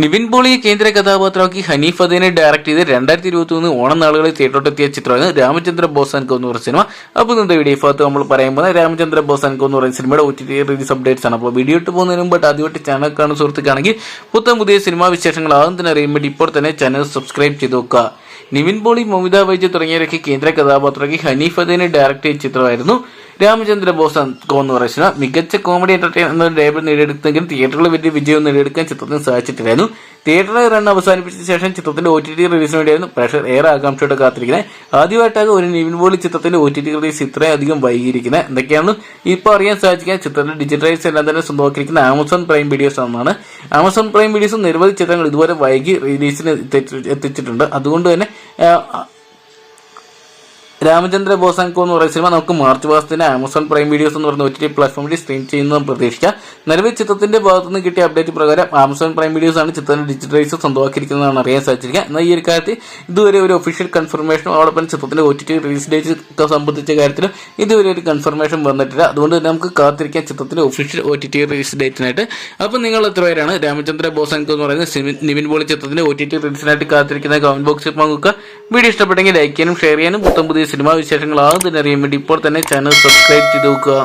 നിവിൻ പോളിയെ കേന്ദ്ര കഥാപാത്രമാക്കി ഹനീഫ് അദീനെ ഡയറക്ട് ചെയ്ത് രണ്ടായിരത്തി ഇരുപത്തി മൂന്ന് ഓണം നാളുകളിൽ തിയേറ്ററിലെത്തിയ ചിത്രമാണ് രാമചന്ദ്ര ബോസ് എന്ന് പറഞ്ഞ സിനിമ. അപ്പോൾ ഇന്നത്തെ വീഡിയോ ഭാഗത്ത് നമ്മൾ പറയാൻ പോകുന്നത് രാമചന്ദ്ര ബോസ് എന്ന് പറയുന്ന സിനിമയുടെ ഒ റിലീസ് അപ്ഡേറ്റ്സ് ആണ്. അപ്പോൾ വീഡിയോ ഇട്ട് പോകുന്നതിന് മുമ്പ് ആദ്യമായിട്ട് ചാനൽ കാണുന്ന സുഹൃത്തുക്കാണെങ്കിൽ പുത്തൻ പുതിയ സിനിമാ വിശേഷങ്ങൾ ആദ്യം തന്നെ അറിയാൻ വേണ്ടി ഇപ്പോൾ തന്നെ ചാനൽ സബ്സ്ക്രൈബ് ചെയ്ത് നോക്കുക. നിവിൻ പോളി മമിത വൈദ്യ തുടങ്ങിയവരൊക്കെ കേന്ദ്ര കഥാപാത്രമാക്കി ഹനീഫ് അദീനെ ഡയറക്ട് ചെയ്ത ചിത്രമായിരുന്നു. രാമചന്ദ്ര ബോസ് എന്ന് പറയുന്ന മികച്ച കോമഡി എന്റർടൈൻ എന്ന ലേബൽ നേടിയെടുത്തെങ്കിലും തിയേറ്ററിൽ വലിയ വിജയം നേടിയെടുക്കാൻ ചിത്രത്തിന് സാധിച്ചിട്ടില്ലായിരുന്നു. തിയേറ്ററിൽ റൺ അവസാനിപ്പിച്ച ശേഷം ചിത്രത്തിന്റെ ഒ ടി ടി റിലീസിന് വേണ്ടിയായിരുന്നു പ്രേക്ഷകർ ഏറെ ആകാംക്ഷയോടെ കാത്തിരിക്കുന്നത്. ആദ്യമായിട്ടാണ് ഒരു നിവിൻ പോളി ചിത്രത്തിന്റെ ഒ ടി ടി റിലീസ് ഇത്രയും അധികം വൈകിയിരിക്കുന്നത്. എന്തൊക്കെയാണ്? ഇപ്പോൾ അറിയാൻ സാധിക്കുക ചിത്രത്തിന്റെ ഡിജിറ്റലൈസ് എല്ലാം തന്നെ സ്വന്തമാക്കിയിരിക്കുന്ന ആമസോൺ പ്രൈം വീഡിയോസ് എന്നാണ് ആമസോൺ പ്രൈം വീഡിയോസ് നിരവധി ചിത്രങ്ങൾ ഇതുപോലെ വൈകി റിലീസിന് എത്തിച്ചിട്ടുണ്ട്. അതുകൊണ്ട് തന്നെ രാമചന്ദ്ര കോ എന്ന് പറയുന്ന സിനിമ നമുക്ക് മാർച്ച് മാസത്തിന് ആമസോൺ പ്രൈം വീഡിയോസ് എന്ന് പറയുന്ന ഒ ടി പ്ലാറ്റ്ഫോമിൽ സ്ട്രീം ചെയ്യുന്നതും പ്രതീക്ഷിക്കാം. നിലവിൽ ചിത്രത്തിന്റെ ഭാഗത്തുനിന്ന് കിട്ടിയ അപ്ഡേറ്റ് പ്രകാരം ആമസോൺ പ്രൈം വീഡിയോസ് ആണ് ചിത്രത്തിന്റെ ഡിജിറ്റലൈസ് സ്വന്തമാക്കിയിരിക്കുന്നതാണ് അറിയാൻ സാധിച്ചിരിക്കുക എന്നാൽ ഈ ഒരു കാര്യത്തിൽ ഇതുവരെ ഒരു ഒഫീഷ്യൽ കൺഫർമേഷനും അതോടൊപ്പം ചിത്രത്തിന്റെ O T T release date സംബന്ധിച്ച കാര്യത്തിൽ ഇതുവരെ ഒരു കൺഫർമേഷൻ വന്നിട്ടില്ല. അതുകൊണ്ട് തന്നെ നമുക്ക് കാത്തിരിക്കാം ചിത്രത്തിന്റെ official O T T release ഡേറ്റിനായിട്ട് അപ്പോൾ നിങ്ങൾ എത്ര പേരാണ് രാമചന്ദ്ര ബോസാൻകോ എന്ന് പറയുന്ന നിവിൻ പോളി ചിത്രത്തിന്റെ ഒ ടി ടി റിലീസിനായിട്ട് കാത്തിരിക്കുന്ന കമന്റ് ബോക്സിൽ പങ്കുവെക്കുക. വീഡിയോ ഇഷ്ടപ്പെട്ടെങ്കിൽ ലൈക്ക് ചെയ്യാനും ഷെയർ ചെയ്യാനും പുത്തം പുതിയ സിനിമാ വിശേഷങ്ങൾ ആദ്യം അറിയാൻ വേണ്ടി ഇപ്പോൾ തന്നെ ചാനൽ സബ്സ്ക്രൈബ് ചെയ്ത് നോക്കുക